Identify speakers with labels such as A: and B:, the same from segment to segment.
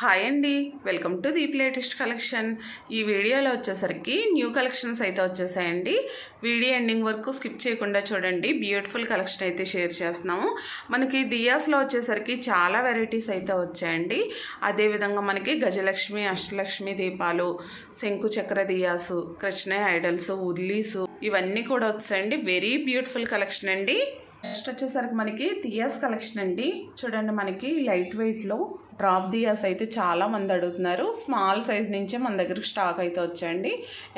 A: Hi అండి. Welcome to Deep latest collection. ఈ వీడియోలో వచ్చేసరికి న్యూ కలెక్షన్స్ అయితే వచ్చేసాయండి. వీడియో ఎండింగ్ వరకు స్కిప్ చేయకుండా చూడండి. బ్యూటిఫుల్ కలెక్షన్ అయితే షేర్ చేస్తున్నాము. మనకి దియాస్లో వచ్చేసరికి చాలా వెరైటీస్ అయితే వచ్చాయండి. అదేవిధంగా మనకి గజలక్ష్మి అష్టలక్ష్మి దీపాలు శంకు చక్ర దియాసు కృష్ణ ఐడల్స్ ఉర్లీసు ఇవన్నీ కూడా వచ్చాయండి. వెరీ బ్యూటిఫుల్ కలెక్షన్ అండి. నెక్స్ట్ వచ్చేసరికి మనకి దియాస్ కలెక్షన్ అండి. చూడండి మనకి లైట్ వెయిట్లో డ్రాప్ దియాస్ అయితే చాలా మంది అడుగుతున్నారు. స్మాల్ సైజ్ నుంచే మన దగ్గరకు స్టాక్ అయితే వచ్చాయండి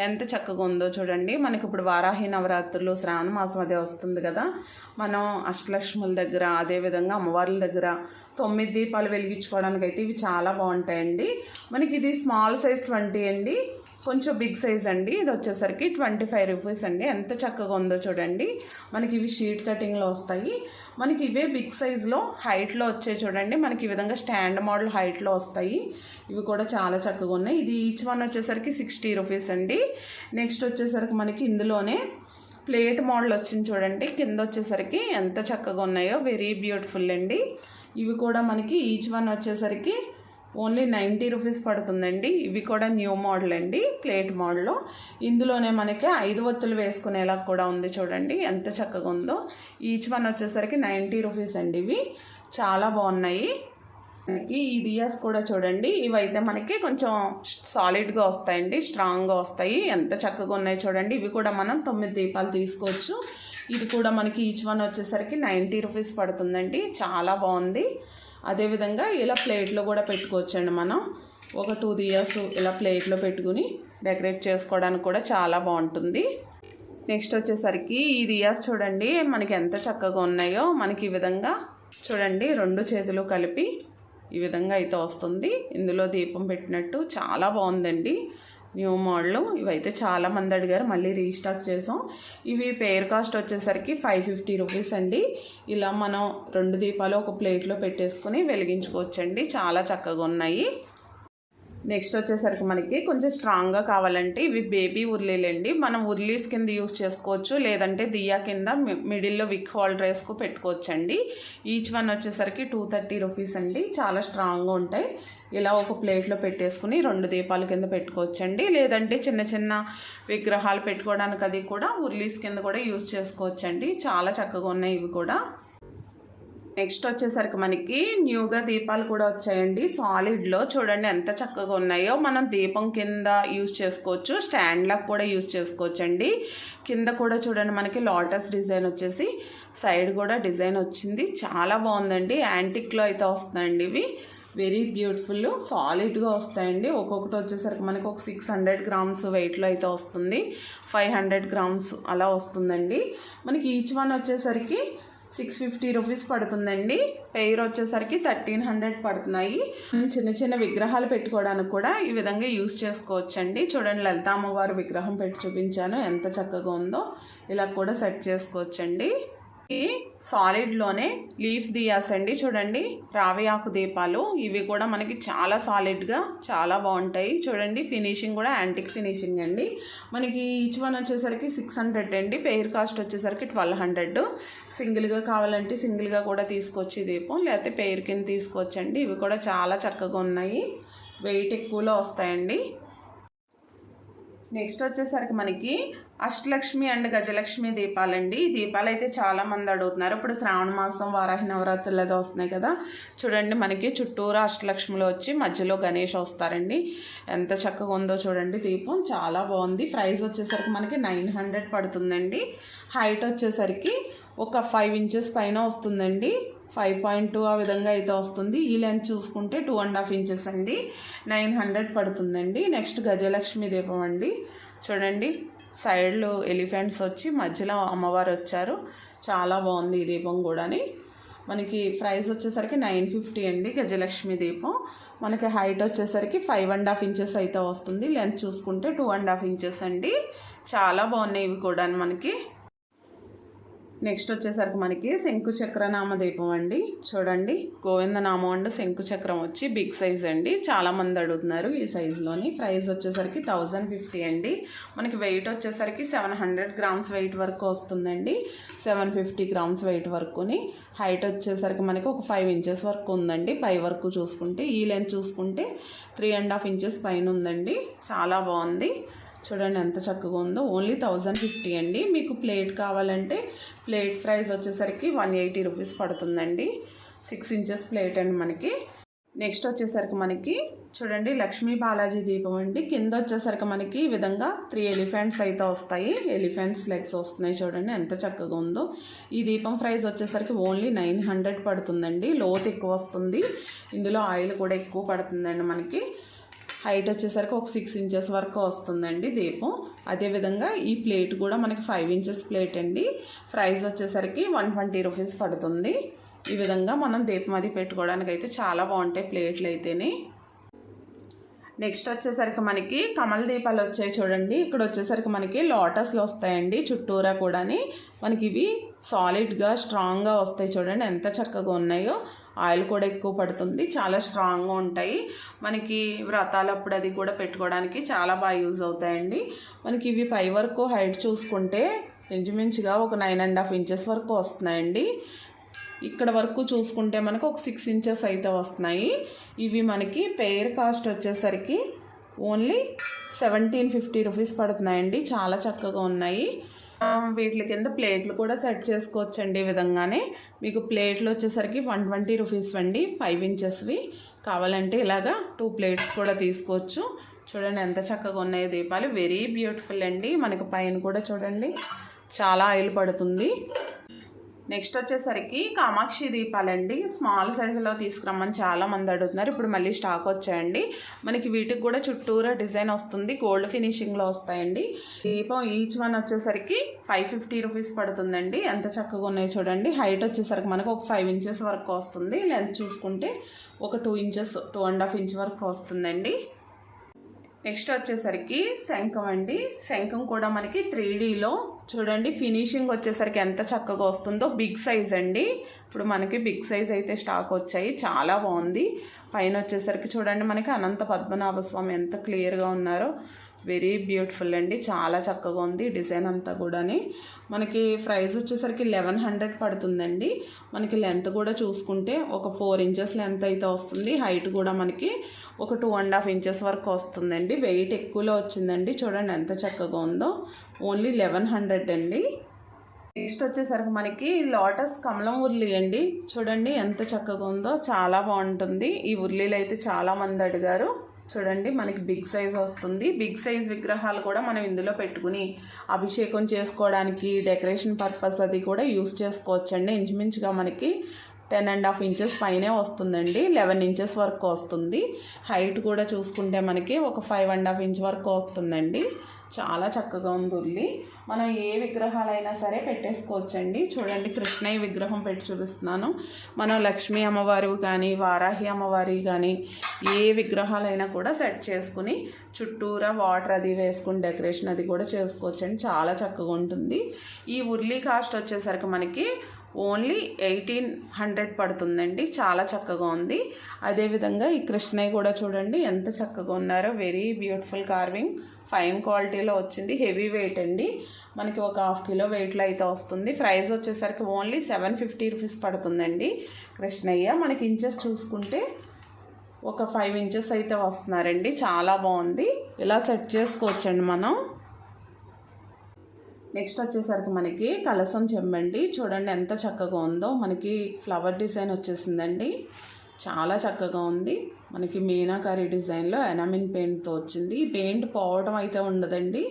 A: ఎంత చక్కగా ఉందో చూడండి. మనకి ఇప్పుడు వారాహి నవరాత్రులు శ్రావణ మాసం అదే వస్తుంది కదా. మనం అష్టలక్ష్ముల దగ్గర అదేవిధంగా అమ్మవార్ల దగ్గర తొమ్మిది దీపాలు వెలిగించుకోవడానికి అయితే ఇవి చాలా బాగుంటాయండి. మనకి ఇది స్మాల్ సైజ్ ట్వంటీ అండి. కొంచెం బిగ్ సైజ్ అండి. ఇది వచ్చేసరికి ట్వంటీ ఫైవ్ రూపీస్ అండి. ఎంత చక్కగా ఉందో చూడండి. మనకి ఇవి షీట్ కటింగ్లో వస్తాయి. మనకి ఇవే బిగ్ సైజ్లో హైట్లో వచ్చాయి చూడండి. మనకి ఈ విధంగా స్టాండ్ మోడల్ హైట్లో వస్తాయి. ఇవి కూడా చాలా చక్కగా ఉన్నాయి. ఇది ఈచ్ వన్ వచ్చేసరికి సిక్స్టీ రూపీస్ అండి. నెక్స్ట్ వచ్చేసరికి మనకి ఇందులోనే ప్లేట్ మోడల్ వచ్చింది చూడండి. కింద వచ్చేసరికి ఎంత చక్కగా ఉన్నాయో వెరీ బ్యూటిఫుల్ అండి. ఇవి కూడా మనకి ఈచ్ వన్ వచ్చేసరికి ఓన్లీ నైంటీ రూపీస్ పడుతుందండి. ఇవి కూడా న్యూ మోడల్ అండి. Plate model. ఇందులోనే మనకి ఐదు ఒత్తులు వేసుకునేలా కూడా ఉంది చూడండి. ఎంత చక్కగా ఉందో. ఈచ్ వన్ వచ్చేసరికి నైంటీ రూపీస్ అండి ఇవి. చాలా బాగున్నాయి. మనకి ఈ దియాస్ కూడా చూడండి. ఇవైతే మనకి కొంచెం సాలిడ్గా వస్తాయండి. స్ట్రాంగ్గా వస్తాయి. ఎంత చక్కగా ఉన్నాయి చూడండి. ఇవి కూడా మనం తొమ్మిది దీపాలు తీసుకోవచ్చు. ఇది కూడా మనకి ఈచ్ వన్ వచ్చేసరికి నైంటీ రూపీస్ పడుతుందండి. చాలా బాగుంది. అదేవిధంగా ఇలా ప్లేట్లో కూడా పెట్టుకోవచ్చండి మనం. ఒక టూ దియర్స్ ఇలా ప్లేట్లో పెట్టుకుని డెకరేట్ చేసుకోవడానికి కూడా చాలా బాగుంటుంది. నెక్స్ట్ వచ్చేసరికి ఈ దియాస్ చూడండి మనకి ఎంత చక్కగా ఉన్నాయో మనకి ఈ విధంగా చూడండి రెండు చేతులు కలిపి ఈ విధంగా అయితే వస్తుంది. ఇందులో దీపం పెట్టినట్టు చాలా బాగుందండి. New model. ఇవైతే చాలా మంది అడిగారు మళ్ళీ రీస్టాక్ చేసాం. ఇవి పేర్ కాస్ట్ వచ్చేసరికి ఫైవ్ ఫిఫ్టీ రూపీస్ అండి. ఇలా మనం రెండు దీపాలు ఒక ప్లేట్లో పెట్టేసుకుని వెలిగించుకోవచ్చండి. చాలా చక్కగా ఉన్నాయి. నెక్స్ట్ వచ్చేసరికి మనకి కొంచెం స్ట్రాంగ్గా కావాలంటే ఇవి బేబీ ఉర్లీలండి. మనం ఉర్లీస్ కింద యూస్ చేసుకోవచ్చు లేదంటే దియా కింద మిడిల్లో విక్ హోల్డర్ వేసుకు పెట్టుకోవచ్చండి. ఈచ్ వన్ వచ్చేసరికి టూ థర్టీ రూపీస్ అండి. చాలా స్ట్రాంగ్గా ఉంటాయి. ఇలా ఒక ప్లేట్లో పెట్టేసుకుని రెండు దీపాల కింద పెట్టుకోవచ్చండి. లేదంటే చిన్న చిన్న విగ్రహాలు పెట్టుకోవడానికి అది కూడా ఉర్లీస్ కింద కూడా యూజ్ చేసుకోవచ్చండి. చాలా చక్కగా ఉన్నాయి ఇవి కూడా. నెక్స్ట్ వచ్చేసరికి మనకి న్యూగా దీపాలు కూడా వచ్చాయండి. సాలిడ్లో చూడండి ఎంత చక్కగా ఉన్నాయో. మనం దీపం కింద యూజ్ చేసుకోవచ్చు. స్టాండ్లకు కూడా యూజ్ చేసుకోవచ్చు అండి కింద కూడా చూడండి మనకి లోటస్ డిజైన్ వచ్చేసి సైడ్ కూడా డిజైన్ వచ్చింది. చాలా బాగుందండి. యాంటిక్లో అయితే వస్తుందండి ఇవి. వెరీ బ్యూటిఫుల్ సాలిడ్గా వస్తాయండి. ఒక్కొక్కటి వచ్చేసరికి మనకు ఒక సిక్స్ హండ్రెడ్ గ్రామ్స్ వెయిట్లో అయితే వస్తుంది. ఫైవ్ హండ్రెడ్ గ్రామ్స్ అలా వస్తుందండి. మనకి ఈచ్ వన్ వచ్చేసరికి సిక్స్ ఫిఫ్టీ రూపీస్ పడుతుందండి. పెయిర్ వచ్చేసరికి థర్టీన్ హండ్రెడ్ పడుతున్నాయి. చిన్న చిన్న విగ్రహాలు పెట్టుకోవడానికి కూడా ఈ విధంగా యూస్ చేసుకోవచ్చండి. చూడండి లలిత అమ్మవారు విగ్రహం పెట్టి చూపించాను. ఎంత చక్కగా ఉందో ఇలా కూడా సెట్ చేసుకోవచ్చండి. సాలిడ్లోనే లీఫ్ దియాస్ అండి చూడండి రావి ఆకు దీపాలు. ఇవి కూడా మనకి చాలా సాలిడ్గా చాలా బాగుంటాయి. చూడండి ఫినిషింగ్ కూడా యాంటిక్ ఫినిషింగ్ అండి. మనకి ఈచ్ వన్ వచ్చేసరికి సిక్స్ హండ్రెడ్ అండి. పెయిర్ కాస్ట్ వచ్చేసరికి ట్వెల్వ్ హండ్రెడ్ సింగిల్గా కావాలంటే సింగిల్గా కూడా తీసుకొచ్చి దీపం లేకపోతే పెయిర్ కింద తీసుకోవచ్చండి ఇవి కూడా చాలా చక్కగా ఉన్నాయి. వెయిట్ ఎక్కువలో వస్తాయండి. నెక్స్ట్ వచ్చేసరికి మనకి అష్టలక్ష్మి అండ్ గజలక్ష్మి దీపాలండి. ఈ దీపాలు అయితే చాలా మంది అడుగుతున్నారు. ఇప్పుడు శ్రావణ మాసం వారాహి నవరాత్రులు అది వస్తున్నాయి కదా. చూడండి మనకి చుట్టూరా అష్టలక్ష్మిలో వచ్చి మధ్యలో గణేష్ వస్తారండి. ఎంత చక్కగా ఉందో చూడండి దీపం. చాలా బాగుంది. ప్రైస్ వచ్చేసరికి మనకి నైన్ హండ్రెడ్ పడుతుందండి. హైట్ వచ్చేసరికి ఒక ఫైవ్ ఇంచెస్ పైన వస్తుందండి. ఫైవ్ పాయింట్ టూ ఆ విధంగా అయితే వస్తుంది. ఈ లెంత్ చూసుకుంటే టూ అండ్ హాఫ్ ఇంచెస్ అండి. నైన్ హండ్రెడ్ పడుతుందండి. నెక్స్ట్ గజలక్ష్మి దీపం అండి. చూడండి సైడ్లో ఎలిఫెంట్స్ వచ్చి మధ్యలో అమ్మవారు వచ్చారు. చాలా బాగుంది ఈ దీపం కూడాని. మనకి ప్రైస్ వచ్చేసరికి నైన్ ఫిఫ్టీ అండి గజలక్ష్మి దీపం. మనకి హైట్ వచ్చేసరికి ఫైవ్ అండ్ హాఫ్ ఇంచెస్ అయితే వస్తుంది. లెంత్ చూసుకుంటే టూ అండ్ హాఫ్ ఇంచెస్ అండి. చాలా బాగున్నాయి ఇవి కూడా మనకి. నెక్స్ట్ వచ్చేసరికి మనకి అష్టలక్ష్మి దీపం అండి. చూడండి అండ్ శంకు చక్రనామ దీపం అండి చూడండి గోవిందనామం అండ్ శంకు చక్రం వచ్చి బిగ్ సైజ్ అండి. చాలా మంది అడుగుతున్నారు ఈ సైజులోని ప్రైస్ వచ్చేసరికి థౌజండ్ ఫిఫ్టీ అండి. మనకి వెయిట్ వచ్చేసరికి సెవెన్ హండ్రెడ్ గ్రామ్స్ వెయిట్ వరకు వస్తుందండి. సెవెన్ ఫిఫ్టీ గ్రామ్స్ వెయిట్ వరకుని. హైట్ వచ్చేసరికి మనకి ఒక ఫైవ్ ఇంచెస్ వరకు ఉందండి. పై వరకు చూసుకుంటే ఈ లెంత్ చూసుకుంటే త్రీ అండ్ హాఫ్ ఇంచెస్ పైన ఉందండి. చాలా బాగుంది. చూడండి ఎంత చక్కగా ఉందో. ఓన్లీ థౌజండ్ ఫిఫ్టీ అండి. మీకు ప్లేట్ కావాలంటే ప్లేట్ ప్రైస్ వచ్చేసరికి వన్ ఎయిటీ రూపీస్ పడుతుందండి. సిక్స్ ఇంచెస్ ప్లేట్ అండి మనకి. నెక్స్ట్ వచ్చేసరికి మనకి చూడండి లక్ష్మీ బాలాజీ దీపం అండి. కింద వచ్చేసరికి మనకి ఈ విధంగా త్రీ ఎలిఫెంట్స్ అయితే వస్తాయి. ఎలిఫెంట్స్ లెగ్స్ వస్తున్నాయి చూడండి ఎంత చక్కగా ఉందో. ఈ దీపం ప్రైస్ వచ్చేసరికి ఓన్లీ నైన్ హండ్రెడ్ పడుతుందండి. లోత్ ఎక్కువ వస్తుంది. ఇందులో ఆయిల్ కూడా ఎక్కువ పడుతుందండి మనకి. హైట్ వచ్చేసరికి ఒక సిక్స్ ఇంచెస్ వరకు వస్తుందండి దీపం. అదేవిధంగా ఈ ప్లేట్ కూడా మనకి ఫైవ్ ఇంచెస్ ప్లేట్ అండి. ప్రైస్ వచ్చేసరికి వన్ ట్వంటీ రూపీస్ పడుతుంది. ఈ విధంగా మనం దీపం అది పెట్టుకోవడానికి అయితే చాలా బాగుంటాయి ప్లేట్లు అయితేనే. నెక్స్ట్ వచ్చేసరికి మనకి కమల దీపాలు వచ్చాయి చూడండి. ఇక్కడ వచ్చేసరికి మనకి లోటస్లు వస్తాయండి చుట్టూరా కూడాని. మనకి ఇవి సాలిడ్గా స్ట్రాంగ్గా వస్తాయి చూడండి. ఎంత చక్కగా ఉన్నాయో. ఆయిల్ కూడా ఎక్కువ పడుతుంది. చాలా స్ట్రాంగ్గా ఉంటాయి. మనకి వ్రతాలప్పుడు అది కూడా పెట్టుకోవడానికి చాలా బాగా యూజ్ అవుతాయండి. మనకి ఇవి పై వరకు హైట్ చూసుకుంటే ఇంచుమించుగా ఒక నైన్ అండ్ హాఫ్ ఇంచెస్ వరకు వస్తున్నాయండి. ఇక్కడ వరకు చూసుకుంటే మనకు ఒక సిక్స్ ఇంచెస్ అయితే వస్తున్నాయి. ఇవి మనకి పెయిర్ కాస్ట్ వచ్చేసరికి ఓన్లీ సెవెంటీన్ ఫిఫ్టీ రూపీస్ పడుతున్నాయండి. చాలా చక్కగా ఉన్నాయి. వీటి కింద ప్లేట్లు కూడా సెట్ చేసుకోవచ్చండి ఈ విధంగానే. మీకు ప్లేట్లు వచ్చేసరికి వన్ ట్వంటీ రూపీస్ అండి ఫైవ్ ఇంచెస్వి. కావాలంటే ఇలాగా టూ ప్లేట్స్ కూడా తీసుకోవచ్చు. చూడండి ఎంత చక్కగా ఉన్నాయి దీపాలు. వెరీ బ్యూటిఫుల్ అండి. మనకు పైన కూడా చూడండి. చాలా ఆయిల్ పడుతుంది. నెక్స్ట్ వచ్చేసరికి కామాక్షి దీపాలండి. స్మాల్ సైజులో తీసుకురమ్మని చాలా మంది అడుగుతున్నారు. ఇప్పుడు మళ్ళీ స్టాక్ వచ్చాయండి. మనకి వీటికి కూడా చుట్టూరా డిజైన్ వస్తుంది. గోల్డ్ ఫినిషింగ్లో వస్తాయండి. దీపం ఈచ్ వన్ వచ్చేసరికి ఫైవ్ ఫిఫ్టీ రూపీస్ పడుతుందండి. ఎంత చక్కగా ఉన్నాయో చూడండి. హైట్ వచ్చేసరికి మనకు ఒక ఫైవ్ ఇంచెస్ వరకు వస్తుంది. లెంత్ చూసుకుంటే ఒక two inches two and half inch వరకు వస్తుందండి. నెక్స్ట్ వచ్చేసరికి శంఖం అండి. శంఖం కూడా మనకి త్రీ డీలో చూడండి ఫినిషింగ్ వచ్చేసరికి ఎంత చక్కగా వస్తుందో బిగ్ సైజ్ అండి. ఇప్పుడు మనకి బిగ్ సైజ్ అయితే స్టాక్ వచ్చాయి చాలా బాగుంది. పైన వచ్చేసరికి చూడండి మనకి అనంత పద్మనాభ స్వామి ఎంత క్లియర్గా ఉన్నారో. వెరీ బ్యూటిఫుల్ అండి చాలా చక్కగా ఉంది డిజైన్ అంతా కూడాని. మనకి ప్రైస్ వచ్చేసరికి లెవెన్ హండ్రెడ్ పడుతుందండి. మనకి లెంత్ కూడా చూసుకుంటే ఒక ఫోర్ ఇంచెస్ లెంత్ అయితే వస్తుంది. హైట్ కూడా మనకి ఒక టూ అండ్ హాఫ్ ఇంచెస్ వరకు వస్తుందండి. వెయిట్ ఎక్కువలో వచ్చిందండి. చూడండి ఎంత చక్కగా ఉందో. ఓన్లీ లెవెన్ హండ్రెడ్ అండి. నెక్స్ట్ వచ్చేసరికి మనకి లోటస్ కమలం ఉర్లి అండి. చూడండి ఎంత చక్కగా ఉందో. చాలా బాగుంటుంది. ఈ ఉర్లీలు అయితే చాలా మంది అడిగారు. చూడండి మనకి బిగ్ సైజ్ వస్తుంది. బిగ్ సైజ్ విగ్రహాలు కూడా మనం ఇందులో పెట్టుకుని అభిషేకం చేసుకోవడానికి డెకరేషన్ పర్పస్ అది కూడా యూస్ చేసుకోవచ్చండి. ఇంచుమించుగా మనకి టెన్ అండ్ హాఫ్ ఇంచెస్ పైనే వస్తుందండి లెవెన్ ఇంచెస్ వరకు వస్తుంది. హైట్ కూడా చూసుకుంటే మనకి ఒక ఫైవ్ అండ్ హాఫ్ ఇంచ్ వరకు వస్తుందండి. చాలా చక్కగా ఉంది ఉల్లి మనం ఏ విగ్రహాలైనా సరే పెట్టేసుకోవచ్చండి. చూడండి కృష్ణయ్య విగ్రహం పెట్టి చూపిస్తున్నాను. మనం లక్ష్మీ అమ్మవారు కానీ వారాహి అమ్మవారి కానీ ఏ విగ్రహాలైనా కూడా సెట్ చేసుకుని చుట్టూరా వాటర్ అది వేసుకుని డెకరేషన్ అది కూడా చేసుకోవచ్చండి. చాలా చక్కగా ఉంటుంది. ఈ ఉర్లీ కాస్ట్ వచ్చేసరికి మనకి ఓన్లీ ఎయిటీన్ హండ్రెడ్ పడుతుందండి. చాలా చక్కగా ఉంది. అదేవిధంగా ఈ కృష్ణయ్య కూడా చూడండి ఎంత చక్కగా ఉన్నారో. వెరీ బ్యూటిఫుల్ కార్వింగ్ ఫైన్ క్వాలిటీలో వచ్చింది. హెవీ వెయిట్ అండి. మనకి ఒక హాఫ్ కిలో వెయిట్లో అయితే వస్తుంది. ప్రైస్ వచ్చేసరికి ఓన్లీ సెవెన్ ఫిఫ్టీ రూపీస్ పడుతుందండి కృష్ణయ్య. మనకి ఇంచెస్ చూసుకుంటే ఒక ఫైవ్ ఇంచెస్ అయితే వస్తున్నారండి. చాలా బాగుంది. ఇలా సెట్ చేసుకోవచ్చండి మనం. నెక్స్ట్ వచ్చేసరికి మనకి కలసం చెంబండి. చూడండి ఎంత చక్కగా ఉందో. మనకి ఫ్లవర్ డిజైన్ వచ్చేసిందండి. చాలా చక్కగా ఉంది. మనకి మీనాకారి డిజైన్లో ఎనామిన్ పెయింట్తో వచ్చింది. పెయింట్ పోవడం అయితే ఉండదండి.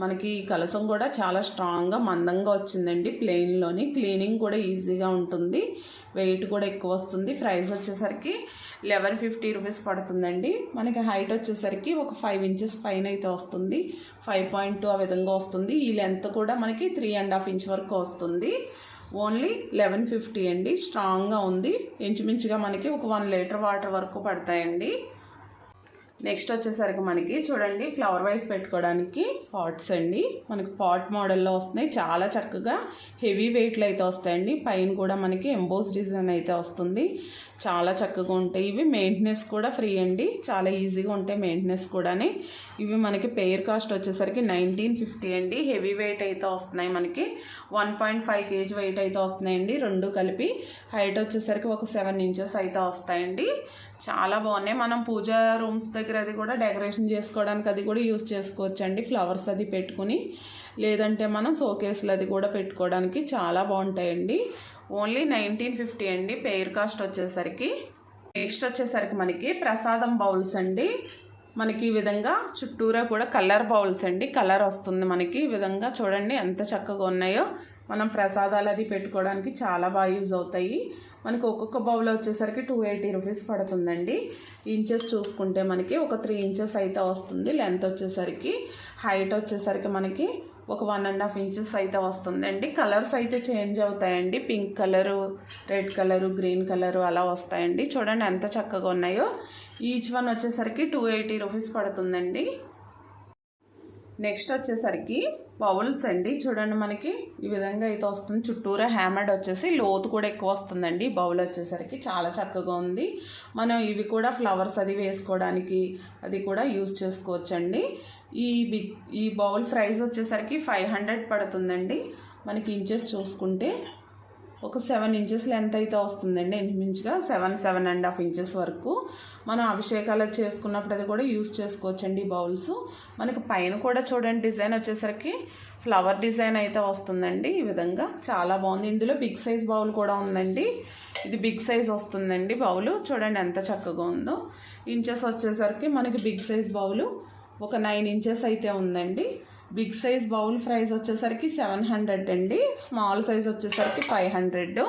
A: మనకి కలసం కూడా చాలా స్ట్రాంగ్గా మందంగా వచ్చిందండి. ప్లెయిన్లోని క్లీనింగ్ కూడా ఈజీగా ఉంటుంది. వెయిట్ కూడా ఎక్కువ వస్తుంది. ప్రైస్ వచ్చేసరికి లెవెన్ ఫిఫ్టీ రూపీస్ పడుతుందండి. మనకి హైట్ వచ్చేసరికి ఒక ఫైవ్ ఇంచెస్ పైన అయితే వస్తుంది. ఫైవ్ పాయింట్ టూ ఆ విధంగా వస్తుంది. ఈ లెంత్ కూడా మనకి త్రీ అండ్ హాఫ్ ఇంచ్ వరకు వస్తుంది. ఓన్లీ లెవెన్ ఫిఫ్టీ అండి. స్ట్రాంగ్గా ఉంది. ఇంచుమించుగా మనకి ఒక వన్ లీటర్ వాటర్ వరకు పడతాయండి. నెక్స్ట్ వచ్చేసరికి మనకి చూడండి ఫ్లవర్ వైస్ పెట్టుకోవడానికి పాట్స్ అండి. మనకి పాట్ మోడల్లో వస్తున్నాయి. చాలా చక్కగా హెవీ వెయిట్లు అయితే వస్తాయండి. పైన కూడా మనకి ఎంబోస్ డిజైన్ అయితే వస్తుంది. చాలా చక్కగా ఉంటాయి. ఇవి మెయింటెనెన్స్ కూడా ఫ్రీ అండి. చాలా ఈజీగా ఉంటాయి మెయింటెనెన్స్ కూడాని. ఇవి మనకి పెయిర్ కాస్ట్ వచ్చేసరికి నైన్టీన్ ఫిఫ్టీ అండి. హెవీ వెయిట్ అయితే వస్తున్నాయి మనకి. One point five KG weight అయితే వస్తున్నాయండి రెండు కలిపి. హైట్ వచ్చేసరికి ఒక సెవెన్ ఇంచెస్ అయితే వస్తాయండి. చాలా బాగున్నాయి. మనం పూజా రూమ్స్ దగ్గర అది కూడా డెకరేషన్ చేసుకోవడానికి అది కూడా యూస్ చేసుకోవచ్చు అండి ఫ్లవర్స్ అది పెట్టుకుని. లేదంటే మనం షోకేస్లు అది కూడా పెట్టుకోవడానికి చాలా బాగుంటాయండి. ఓన్లీ నైన్టీన్ ఫిఫ్టీ అండి పెయిర్ కాస్ట్ వచ్చేసరికి. నెక్స్ట్ వచ్చేసరికి మనకి ప్రసాదం బౌల్స్ అండి. మనకి ఈ విధంగా చుట్టూరా కూడా కలర్ బౌల్స్ అండి. కలర్ వస్తుంది మనకి ఈ విధంగా. చూడండి ఎంత చక్కగా ఉన్నాయో. మనం ప్రసాదాలు అది పెట్టుకోవడానికి చాలా బాగా యూజ్ అవుతాయి. మనకి ఒక్కొక్క బౌల్ వచ్చేసరికి టూ ఎయిటీ రూపీస్ పడుతుందండి. ఇంచెస్ చూసుకుంటే మనకి ఒక త్రీ ఇంచెస్ అయితే వస్తుంది. లెంత్ వచ్చేసరికి. హైట్ వచ్చేసరికి మనకి ఒక వన్ అండ్ హాఫ్ ఇంచెస్ అయితే వస్తుందండి. కలర్స్ అయితే చేంజ్ అవుతాయండి. Pink colour red colour green colour అలా వస్తాయండి. చూడండి ఎంత చక్కగా ఉన్నాయో. ఈచ్ వన్ వచ్చేసరికి టూ ఎయిటీ రూపీస్ పడుతుందండి. నెక్స్ట్ వచ్చేసరికి బౌల్స్ అండి. చూడండి మనకి ఈ విధంగా అయితే వస్తుంది. చుట్టూరా హ్యామర్డ్ వచ్చేసి లోతు కూడా ఎక్కువ వస్తుందండి. బౌల్ వచ్చేసరికి చాలా చక్కగా ఉంది. మనం ఇవి కూడా ఫ్లవర్స్ అది వేసుకోవడానికి అది కూడా యూజ్ చేసుకోవచ్చండి. ఈ బిగ్ ఈ బౌల్ ప్రైస్ వచ్చేసరికి ఫైవ్ హండ్రెడ్ పడుతుందండి. మనకి ఇంచెస్ చూసుకుంటే ఒక సెవెన్ ఇంచెస్ లెంత్ అయితే వస్తుందండి. ఇంచుమించుగా seven seven and half inches వరకు. మనం అభిషేకాలు చేసుకున్నప్పుడు అది కూడా యూస్ చేసుకోవచ్చండి ఈ బౌల్స్ మనకి పైన కూడా చూడండి డిజైన్ వచ్చేసరికి ఫ్లవర్ డిజైన్ అయితే వస్తుందండి ఈ విధంగా. చాలా బాగుంది. ఇందులో బిగ్ సైజ్ బౌల్ కూడా ఉందండి. ఇది బిగ్ సైజ్ వస్తుందండి బౌలు చూడండి ఎంత చక్కగా ఉందో. ఇంచెస్ వచ్చేసరికి మనకి బిగ్ సైజ్ బౌలు ఒక నైన్ ఇంచెస్ అయితే ఉందండి. బిగ్ సైజ్ బౌల్ ప్రైస్ వచ్చేసరికి సెవెన్ హండ్రెడ్ అండి. స్మాల్ సైజ్ వచ్చేసరికి ఫైవ్ హండ్రెడ్